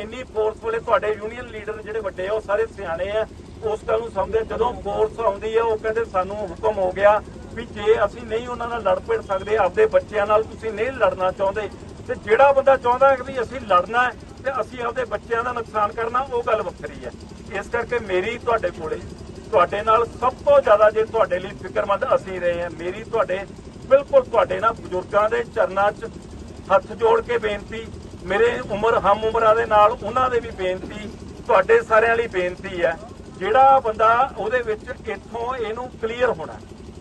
ਇੰਨੀ ਫੋਰਸ ਵਾਲੇ ਤੁਹਾਡੇ ਯੂਨੀਅਨ ਲੀਡਰ ਜਿਹੜੇ ਵੱਡੇ ਆ, ਉਹ ਸਾਰੇ ਸਿਆਣੇ ਆ। ਉਸ ਗੱਲ ਨੂੰ ਸਮਝਦੇ ਜਦੋਂ ਫੋਰਸ ਆਉਂਦੀ ਆ, ਉਹ ਕਹਿੰਦੇ ਸਾਨੂੰ ਹੁਕਮ ਹੋ ਗਿਆ ਵੀ ਜੇ ਅਸੀਂ ਨਹੀਂ ਉਹਨਾਂ ਨਾਲ ਲੜ ਪੜ ਸਕਦੇ, ਆਪਦੇ ਬੱਚਿਆਂ ਨਾਲ ਤੁਸੀਂ ਨਹੀਂ ਲੜਨਾ ਚਾਹੁੰਦੇ, ਤੇ ਜਿਹੜਾ ਬੰਦਾ ਚਾਹੁੰਦਾ ਹੈ ਵੀ ਅਸੀਂ ਲੜਨਾ ਹੈ ਤੇ ਅਸੀਂ ਆਪਦੇ ਬੱਚਿਆਂ ਦਾ ਨੁਕਸਾਨ ਕਰਨਾ, ਉਹ ਗੱਲ ਵੱਖਰੀ ਹੈ। ਇਸ ਕਰਕੇ ਮੇਰੀ ਤੁਹਾਡੇ ਕੋਲੇ, ਤੁਹਾਡੇ ਨਾਲ ਸਭ ਤੋਂ ਜ਼ਿਆਦਾ ਜੇ ਤੁਹਾਡੇ ਲਈ ਫਿਕਰਮੰਦ ਅਸੀਂ ਰਹੇ ਹਾਂ, ਮੇਰੀ ਤੁਹਾਡੇ, ਬਿਲਕੁਲ ਤੁਹਾਡੇ ਨਾਲ ਬਜ਼ੁਰਗਾਂ ਦੇ ਚਰਨਾਂ 'ਚ ਹੱਥ ਜੋੜ ਕੇ ਬੇਨਤੀ ਮੇਰੇ ਉਮਰ, ਹਮ ਉਮਰਾਂ ਦੇ ਨਾਲ ਉਹਨਾਂ ਦੇ ਵੀ ਬੇਨਤੀ, ਤੁਹਾਡੇ ਸਾਰਿਆਂ ਲਈ ਬੇਨਤੀ ਹੈ, ਜਿਹੜਾ ਬੰਦਾ ਉਹਦੇ ਵਿੱਚ ਇੱਥੋਂ ਇਹਨੂੰ ਕਲੀਅਰ ਹੋਣਾ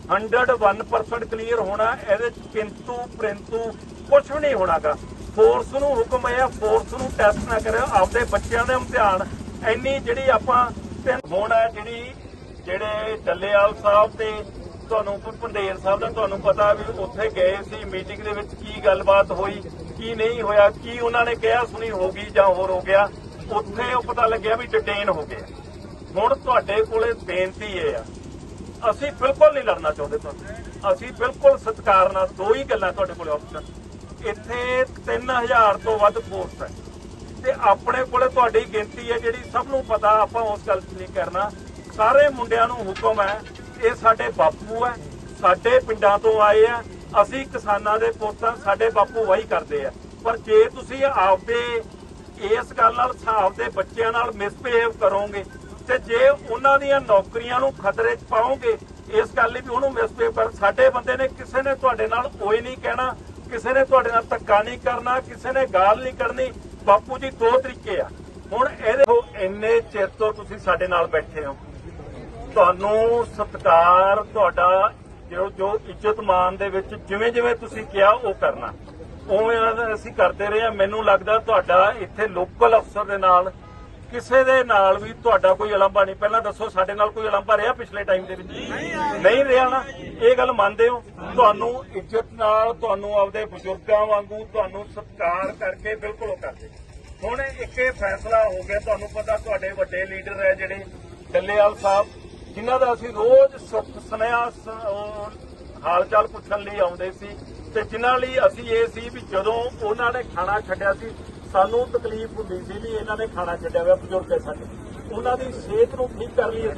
101% ਕਲੀਅਰ ਹੋਣਾ, ਇਹਦੇ ਕਿੰਤੂ ਪ੍ਰਿੰਤੂ ਕੁਝ ਵੀ ਨਹੀਂ ਹੋਣਾਗਾ। ਫੋਰਸ ਨੂੰ ਹੁਕਮ ਹੈ ਫੋਰਸ ਨੂੰ ਟੈਸਟ ਨਾ ਕਰਿਓ, ਆਪਦੇ ਬੱਚਿਆਂ ਦੇ ਇਮਤਿਹਾਨ ਇੰਨੀ ਜਿਹੜੀ ਆਪਾਂ ਤੇ ਹੁਣ ਹੈ ਜਿਹੜੀ, ਜਿਹੜੇ ਡੱਲੇਵਾਲ ਸਾਹਿਬ ਤੇ ਤੁਹਾਨੂੰ ਭੰਦੇਰ ਸਾਹਿਬ ਦਾ ਤੁਹਾਨੂੰ ਪਤਾ ਵੀ ਉੱਥੇ ਗਏ ਸੀ ਮੀਟਿੰਗ ਦੇ ਵਿੱਚ ਕੀ ਗੱਲਬਾਤ ਹੋਈ ਕੀ ਨਹੀਂ ਹੋਇਆ, ਕੀ ਉਹਨਾਂ ਨੇ ਕਿਹਾ ਸੁਣੀ ਹੋ ਗਈ ਜਾਂ ਹੋਰ ਹੋ ਗਿਆ, ਉੱਥੇ ਉਹ ਪਤਾ ਲੱਗਿਆ ਵੀ ਡਿਟੇਨ ਹੋ ਗਏ। ਹੁਣ ਤੁਹਾਡੇ ਕੋਲੇ ਬੇਨਤੀ ਇਹ ਆ, ਅਸੀਂ ਬਿਲਕੁਲ ਨਹੀਂ ਲੜਨਾ ਚਾਹੁੰਦੇ ਤੁਹਾਨੂੰ। ਅਸੀਂ ਬਿਲਕੁਲ ਸਤਿਕਾਰ ਨਾਲ ਦੋ ਹੀ ਗੱਲਾਂ ਤੁਹਾਡੇ ਕੋਲੇ ਆਪਸ਼ਨ ਇੱਥੇ 3000 ਤੋਂ ਵੱਧ ਫੋਰਸ ਹੈ। ਤੇ ਆਪਣੇ ਕੋਲੇ ਤੁਹਾਡੀ ਗਿਣਤੀ ਹੈ ਜਿਹੜੀ ਸਭ ਨੂੰ ਪਤਾ, ਆਪਾਂ ਉਸ ਗੱਲ 'ਚ ਨਹੀਂ ਕਰਨਾ। ਸਾਰੇ ਮੁੰਡਿਆਂ ਨੂੰ ਹੁਕਮ ਹੈ, ਇਹ ਸਾਡੇ ਬਾਪੂ ਹੈ, ਸਾਡੇ ਪਿੰਡਾਂ ਤੋਂ ਆਏ ਆ ਅਸੀਂ ਕਿਸਾਨਾਂ ਦੇ ਪੁੱਤਾਂ ਸਾਡੇ ਬਾਪੂ ਵਾਹੀ ਕਰਦੇ ਆ। ਪਰ ਜੇ ਤੁਸੀਂ ਆਪਦੇ ਇਸ ਗੱਲ ਨਾਲ, ਆਪਦੇ ਬੱਚਿਆਂ ਨਾਲ ਮਿਸਬਿਹੇਵ ਕਰੋਗੇ ਤੇ ਜੇ ਉਹਨਾਂ ਦੀਆਂ ਨੌਕਰੀਆਂ ਨੂੰ ਖਤਰੇ 'ਚ ਪਾਓਗੇ, ਇਸ ਗੱਲ ਲਈ ਵੀ ਉਹਨੂੰ ਮਿਸਬਿਹੇਵ ਕਰ। ਸਾਡੇ ਬੰਦੇ ਨੇ ਕਿਸੇ ਨੇ ਤੁਹਾਡੇ ਨਾਲ ਓਏ ਨਹੀਂ ਕਹਿਣਾ, ਕਿਸੇ ਨੇ ਤੁਹਾਡੇ ਨਾਲ ਧੱਕਾ ਨਹੀਂ ਕਰਨਾ, ਕਿਸੇ ਨੇ ਗਾਲ ਨਹੀਂ ਕਰਨੀ ਬਾਪੂ ਜੀ ਦੋ ਤਰੀਕੇ ਆ। ਹੁਣ ਇਹਦੇ ਇੰਨੇ ਚਿਰ ਤੋਂ ਤੁਸੀਂ ਸਾਡੇ ਨਾਲ ਬੈਠੇ ਹੋ। ਤੁਹਾਨੂੰ ਸਤਿਕਾਰ ਤੁਹਾਡਾ ਜੋ ਜੋ ਇੱਜ਼ਤ ਮਾਨ ਦੇ ਵਿੱਚ ਜਿਵੇਂ ਜਿਵੇਂ ਤੁਸੀਂ ਕਿਹਾ ਉਹ ਕਰਨਾ। ਉਵੇਂ ਅਸੀਂ ਕਰਦੇ ਰਹੇ ਹਾਂ। ਮੈਨੂੰ ਲੱਗਦਾ ਤੁਹਾਡਾ ਇੱਥੇ ਲੋਕਲ ਅਫਸਰ ਦੇ ਨਾਲ, ਕਿਸੇ ਦੇ ਨਾਲ ਵੀ ਤੁਹਾਡਾ ਕੋਈ ਅਲੰਭਾ ਨਹੀਂ। ਪਹਿਲਾਂ ਦੱਸੋ, ਸਾਡੇ ਨਾਲ ਕੋਈ ਅਲੰਭਾ ਰਿਹਾ ਪਿਛਲੇ ਟਾਈਮ ਦੇ ਵਿੱਚ? ਨਹੀਂ ਰਿਹਾ ਨਾ। ਇਹ ਗੱਲ ਮੰਨਦੇ ਹੋ? ਤੁਹਾਨੂੰ ਇੱਜ਼ਤ ਨਾਲ ਤੁਹਾਨੂੰ ਆਪਦੇ ਬਜ਼ੁਰਗਾਂ ਵਾਂਗੂ ਤੁਹਾਨੂੰ ਸਤਿਕਾਰ ਕਰਕੇ ਬਿਲਕੁਲ ਉਹ ਕਰਦੇ। ਹੁਣ ਇੱਕ ਇਹ ਫੈਸਲਾ ਹੋ ਗਿਆ। ਤੁਹਾਨੂੰ ਪਤਾ ਤੁਹਾਡੇ ਵੱਡੇ ਲੀਡਰ ਹੈ ਜਿਹੜੇ, ਡੱਲੇਵਾਲ ਸਾਹਿਬ। ਜਿਨ੍ਹਾਂ ਦਾ ਅਸੀਂ ਰੋਜ਼ ਸੁੱਖ ਸੁਨੇਹਾ ਹਾਲ ਚਾਲ ਪੁੱਛਣ ਲਈ ਆਉਂਦੇ ਸੀ ਤੇ ਜਿਨ੍ਹਾਂ ਲਈ ਅਸੀਂ ਇਹ ਸੀ ਵੀ ਜਦੋਂ ਉਹਨਾਂ ਨੇ ਖਾਣਾ ਛੱਡਿਆ ਸੀ, ਸਾਨੂੰ ਤਕਲੀਫ ਹੁੰਦੀ ਸੀ ਵੀ ਇਹਨਾਂ ਨੇ ਖਾਣਾ ਛੱਡਿਆ ਹੋਇਆ ਬਜ਼ੁਰਗ ਸਾਡੇ ਉਹਨਾਂ ਦੀ ਸਿਹਤ ਨੂੰ ਠੀਕ ਕਰ ਲਈ ਅਸੀਂ।